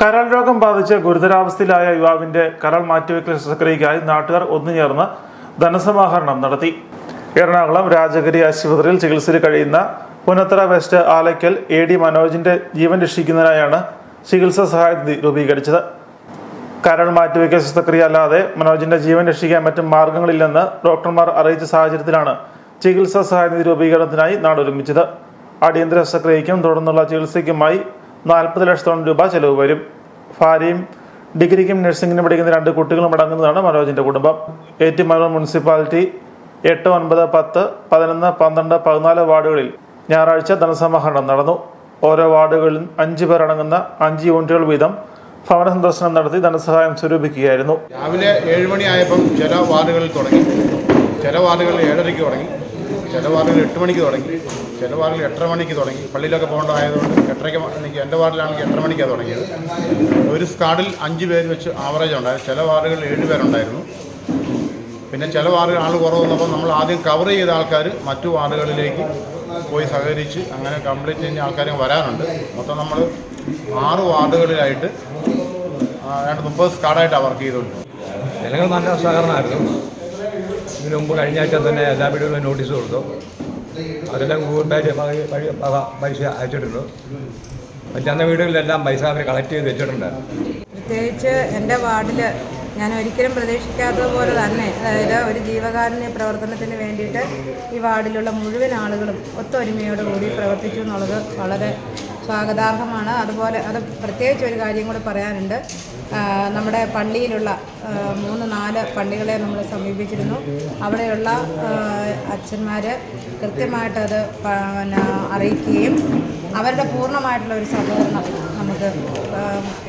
കരൾ രോഗം ബാധിച്ച് ഗുരുതരാവസ്ഥയിലായ യുവാവിന്റെ കരൾ മാറ്റിവെക്കൽ ശസ്ത്രക്രിയയ്ക്കായി നാട്ടുകാർ ഒന്നുചേർന്ന് ധനസമാഹരണം നടത്തി. എറണാകുളം രാജഗിരി ആശുപത്രിയിൽ ചികിത്സയിൽ കഴിയുന്ന Punathara west Alaykkal A D മനോജിന്റെ ജീവൻ രക്ഷിക്കുന്നതിനായാണ് ചികിത്സാ സഹായനിധി രൂപീകരിച്ചത്. കരൾ മാറ്റിവെക്കൽ ശസ്ത്രക്രിയ അല്ലാതെ മനോജിന്റെ ജീവൻ രക്ഷിക്കാൻ മറ്റു മാർഗങ്ങളില്ലെന്ന് ഡോക്ടർമാർ അറിയിച്ച സാഹചര്യത്തിലാണ് ചികിത്സാ സഹായനിധി രൂപീകരണത്തിനായി നാടൊരുമിച്ചത്. അടിയന്തര ശസ്ത്രക്രിയയ്ക്കും തുടർന്നുള്ള ചികിത്സയ്ക്കുമായി നാൽപ്പത് ലക്ഷത്തോളം രൂപ ചെലവ് വരും. ഭാര്യയും ഡിഗ്രിക്കും നഴ്സിംഗിനും പഠിക്കുന്ന രണ്ട് കുട്ടികളും അടങ്ങുന്നതാണ് മനോജിന്റെ കുടുംബം. ഏറ്റുമാനൂർ മുനിസിപ്പാലിറ്റി എട്ട് ഒൻപത് പത്ത് പതിനൊന്ന് പന്ത്രണ്ട് പതിനാല് വാർഡുകളിൽ ഞായറാഴ്ച ധനസമാഹരണം നടന്നു. ഓരോ വാർഡുകളിലും അഞ്ചു പേരടങ്ങുന്ന അഞ്ച് യൂണിറ്റുകൾ വീതം ഭവന സന്ദർശനം നടത്തി ധനസഹായം സ്വരൂപിക്കുകയായിരുന്നു. രാവിലെ ഏഴ് മണിയായപ്പം ചില വാർഡുകളിൽ തുടങ്ങി. ചില വാർഡുകളിൽ ഏഴരയ്ക്ക് തുടങ്ങി. ചില വാർഡുകൾ എട്ട് മണിക്ക് തുടങ്ങി. ചില വാർഡിൽ എട്ടര മണിക്ക് തുടങ്ങി. പള്ളിയിലൊക്കെ പോകേണ്ടതായതുകൊണ്ട് എട്ടരയ്ക്ക് എനിക്ക് എന്റെ വാർഡിലാണെങ്കിൽ എട്ടര മണിക്കാണ് തുടങ്ങിയത്. ഒരു സ്കാഡിൽ അഞ്ച് പേര് വെച്ച് ആവറേജ് ഉണ്ടായിരുന്നു. ചില വാർഡുകളിൽ ഏഴ് പേരുണ്ടായിരുന്നു. പിന്നെ ചില വാർഡുകൾ ആൾ കുറവ് വന്നപ്പോൾ നമ്മൾ ആദ്യം കവർ ചെയ്ത ആൾക്കാർ മറ്റു വാർഡുകളിലേക്ക് പോയി സഹകരിച്ച് അങ്ങനെ കംപ്ലീറ്റ് ചെയ്യുന്ന ആൾക്കാരും വരാനുണ്ട്. മൊത്തം നമ്മൾ ആറ് വാർഡുകളിലായിട്ട് രണ്ട് മുപ്പത് സ്കാഡായിട്ടാണ് വർക്ക് ചെയ്തുകൊണ്ട് ജനങ്ങൾ നല്ല സഹകരണമായിരുന്നു. ഇതിനു മുമ്പ് കഴിഞ്ഞ ആഴ്ച തന്നെ എല്ലാ വീടുകളിലും നോട്ടീസ് കൊടുത്തു. അതെല്ലാം ഗൂഗിൾ പേ വഴി പൈസ അയച്ചിട്ടുണ്ട്. പറ്റുന്ന വീടുകളിലെല്ലാം പൈസ അവർ കളക്ട് ചെയ്ത് വെച്ചിട്ടുണ്ട്. പ്രത്യേകിച്ച് എന്റെ വാർഡിൽ ഞാൻ ഒരിക്കലും പ്രതീക്ഷിക്കാത്തതുപോലെ തന്നെ അതായത് ഒരു ജീവകാരുണ്യ പ്രവർത്തനത്തിന് വേണ്ടിയിട്ട് ഈ വാർഡിലുള്ള മുഴുവൻ ആളുകളും ഒത്തൊരുമയോടുകൂടി പ്രവർത്തിച്ചു എന്നുള്ളത് വളരെ സ്വാഗതാർഹമാണ്. അതുപോലെ അത് പ്രത്യേകിച്ച് ഒരു കാര്യം കൂടെ പറയാനുണ്ട്. നമ്മുടെ പള്ളിയിലുള്ള മൂന്ന് നാല് പള്ളികളെ നമ്മൾ സമീപിച്ചിരുന്നു. അവിടെയുള്ള അച്ഛന്മാർ കൃത്യമായിട്ട് അത് പിന്നെ അറിയിക്കുകയും അവരുടെ പൂർണമായിട്ടുള്ള ഒരു സഹകരണം നമുക്ക്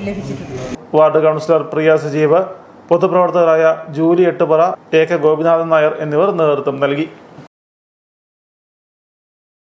ലഭിച്ചിട്ടുണ്ട്. Ward councillor Priya Sajeev പൊതുപ്രവർത്തകരായ Julie Ettupara A K Gopinathan Nair എന്നിവർ നേതൃത്വം നൽകി.